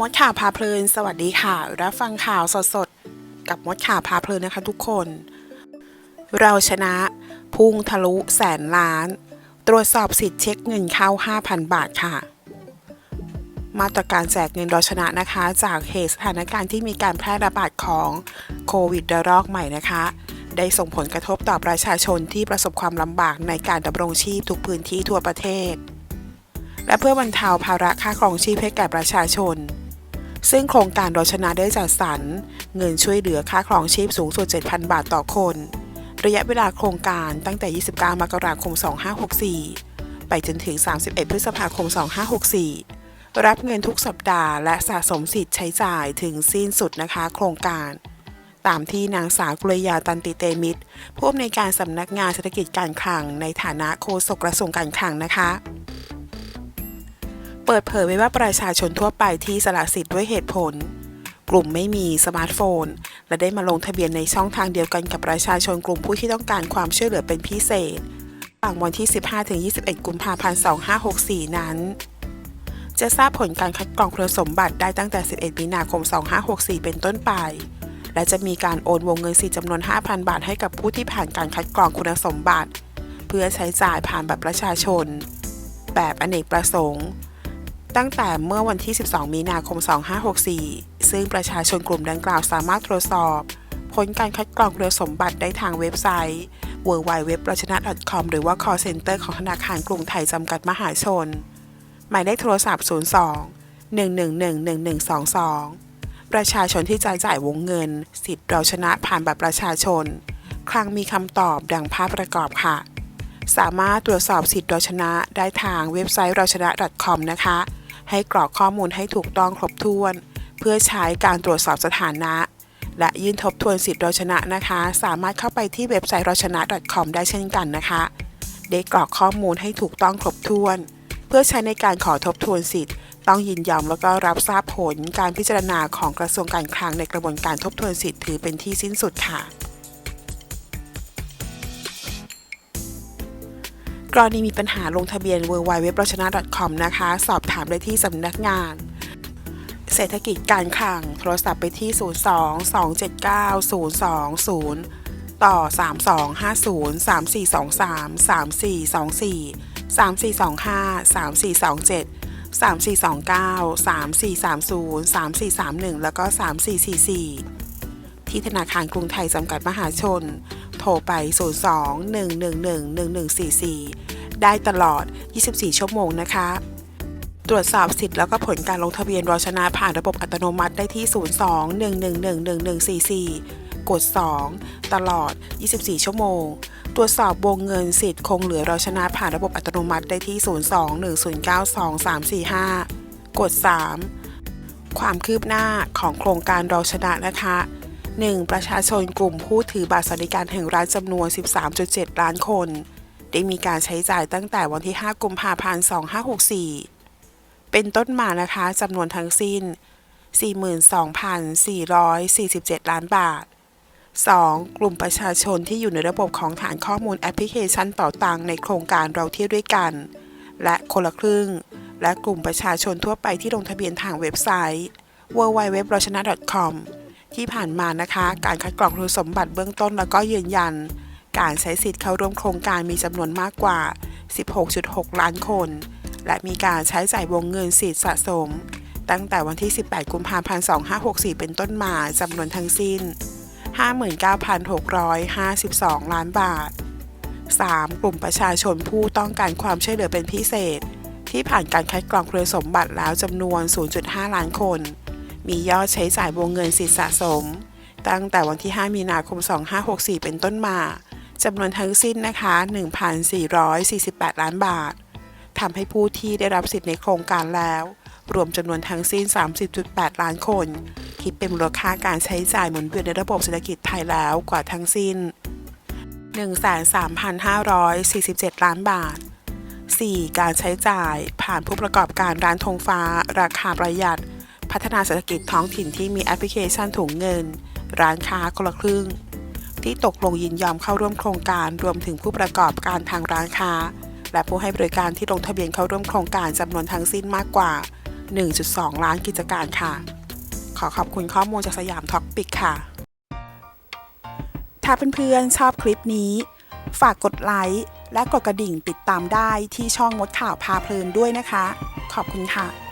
มดข่าวพาเพลิน สวัสดีค่ะ รับฟังข่าวสดๆ กับมดข่าวพาเพลินนะคะทุกคน เราชนะ พุ่งทะลุแสนล้าน ตรวจสอบสิทธิ์เช็คเงินเข้า 5,000 บาทค่ะ มาตรการแจกเงินเราชนะนะคะ จากเหตุสถานการณ์ที่มีการแพร่ระบาดของโควิดระลอกใหม่นะคะ ได้ส่งผลกระทบต่อประชาชนที่ประสบความลำบากในการดำรงชีพทุกพื้นที่ทั่วประเทศและเพื่อบรรเทาภาระค่าครองชีพให้แก่ประชาชน ซึ่งโครงการเราชนะได้จัดสรรเงินช่วยเหลือค่าครองชีพสูงสุด 7,000 บาทต่อคน ระยะเวลาโครงการตั้งแต่ 29 มกราคม 2564 ไปจนถึง 31 พฤษภาคม 2564 รับเงินทุกสัปดาห์และสะสมสิทธิ์ใช้จ่ายถึงสิ้นสุดนะคะ โครงการตามที่นางสาวกุลยาตันติเตมิตรผู้อำนวยการสำนักงานเศรษฐกิจการคลังในฐานะโฆษกกระทรวงการคลังนะคะ เปิดเผยไว้ว่าประชาชนทั่วไปที่สละสิทธิ์ด้วยเหตุผล กลุ่มไม่มีสมาร์ทโฟน และได้มาลงทะเบียนในช่องทางเดียวกันกับประชาชนกลุ่มผู้ที่ต้องการความช่วยเหลือเป็นพิเศษระหว่างวันที่ 15-21 กุมภาพันธ์ 2564 นั้น จะทราบผลการคัดกรองคุณสมบัติได้ตั้งแต่ 11 มีนาคม 2564 เป็นต้นไป และจะมีการโอนวงเงินสิทธิ์จำนวน 5,000 บาทให้กับผู้ที่ผ่านการคัดกรองคุณสมบัติ เพื่อใช้จ่ายผ่านบัตรประชาชน แบบอเนกประสงค์ ตั้งแต่เมื่อวันที่ 12 มีนาคม 2564 ซึ่งประชาชนกลุ่มดังกล่าวสามารถตรวจสอบ ผลการคัดกรองคุณสมบัติได้ทางเว็บไซต์ w w w ราชนะ .com หรือว่า call center ของธนาคารกรุงไทยจำกัดมหาชน หมายเลขโทรศัพท์ 02 111 1122 ประชาชนที่จ่ายจ่ายวงเงิน สิทธิ์เราชนะผ่านบัตรประชาชนครั้งมีคำตอบดังภาพประกอบค่ะ สามารถตรวจสอบสิทธิ์เราชนะได้ทางเว็บไซต์เราชนะ .com นะคะ ให้กรอกข้อมูลให้ถูกต้องครบถ้วน เพื่อใช้การตรวจสอบสถานะ และยื่นทบทวนสิทธิ์เราชนะนะคะ สามารถเข้าไปที่เว็บไซต์เราชนะ .com ได้เช่นกันนะคะได้กรอกข้อมูลให้ถูกต้องครบถ้วน เพื่อใช้ในการขอทบทวนสิทธิ์ ต้องยินยอมแล้วก็รับทราบผลการพิจารณาของกระทรวงการคลังในกระบวนการทบทวนสิทธิ์ถือเป็นที่สิ้นสุดค่ะ กรณีมีปัญหาลงทะเบียน w w w ราชนะ .com นะคะ สอบถามได้ที่สำนักงาน เศรษฐกิจการคลัง โทรศัพท์ไปที่ 02 279 020 ต่อ 3250 3423 3424 3425 3427 3429 3430 3431 แล้วก็ 3444 ที่ธนาคารกรุงไทยจำกัดมหาชน รไป 02 111 1144 ได้ตลอด 24 ชั่วโมงนะคะ ตรวจสอบสิทธิ์แล้วก็ผลการลงทะเบียนรอชนะผ่านระบบอัตโนมัติได้ที่ 02 111 1144 กด 2 ตลอด 24 ชั่วโมง ตรวจสอบวงเงินสิทธิ์คงเหลือรอชนะผ่านระบบอัตโนมัติได้ที่ 02-1092-345 กด 3 ความคืบหน้าของโครงการรอชนะนะคะ 1. ประชาชนกลุ่มผู้ถือบัตรสวัสดิการแห่งรัฐจำนวน 13.7 ล้านคน ได้มีการใช้จ่ายตั้งแต่วันที่ 5 กุมภาพันธ์ 2564 เป็นต้นมานะคะจำนวนทั้งสิ้น 42,447 ล้านบาท 2. กลุ่มประชาชนที่อยู่ในระบบของฐานข้อมูลแอปพลิเคชันเป่าตังในโครงการเราเที่ยวด้วยกัน และคนละครึ่ง และกลุ่มประชาชนทั่วไปที่ลงทะเบียนทางเว็บไซต์ w ที่ผ่านมานะคะ การคัดกรองคุณสมบัติเบื้องต้นแล้วก็ยืนยัน การใช้สิทธิ์เข้าร่วมโครงการมีจำนวนมากกว่า 16.6 ล้านคน และมีการใช้จ่ายวงเงินสิทธิ์สะสม ตั้งแต่วันที่ 18 กุมภาพันธ์ 2564 เป็นต้นมาจำนวนทั้งสิ้น 59,652 ล้านบาท 3. กลุ่มประชาชนผู้ต้องการความช่วยเหลือเป็นพิเศษ ที่ผ่านการคัดกรองคุณสมบัติแล้วจำนวน 0.5 ล้านคน มียอดใช้จ่ายวงเงินสิทธิสะสม ตั้งแต่วันที่ 5 มีนาคม 2564 เป็นต้นมาจำนวนทั้งสิ้นนะคะ 1,448 ล้านบาททำให้ผู้ที่ได้รับสิทธิ์ในโครงการแล้ว รวมจำนวนทั้งสิ้น 30.8 ล้านคน คิดเป็นมูลค่าการใช้จ่ายหมุนเวียนในระบบเศรษฐกิจไทยแล้วกว่าทั้งสิ้น 13,547 ล้านบาท 4. การใช้จ่ายผ่านผู้ประกอบการร้านธงฟ้า ราคาประหยัด พัฒนาเศรษฐกิจท้องถิ่นที่มีแอปพลิเคชันถุงเงิน ร้านค้าคนละครึ่ง ที่ตกลงยินยอมเข้าร่วมโครงการรวมถึงผู้ประกอบการทางร้านค้า และผู้ให้บริการที่ลงทะเบียนเข้าร่วมโครงการจำนวนทั้งสิ้นมากกว่า 1.2 ล้านกิจการค่ะ ขอขอบคุณข้อมูลจากสยามท็อกปิกค่ะ ถ้าเพื่อนๆชอบคลิปนี้ ฝากกดไลค์และกดกระดิ่งติดตามได้ที่ช่องมดข่าวพาเพลินด้วยนะคะ ขอบคุณค่ะ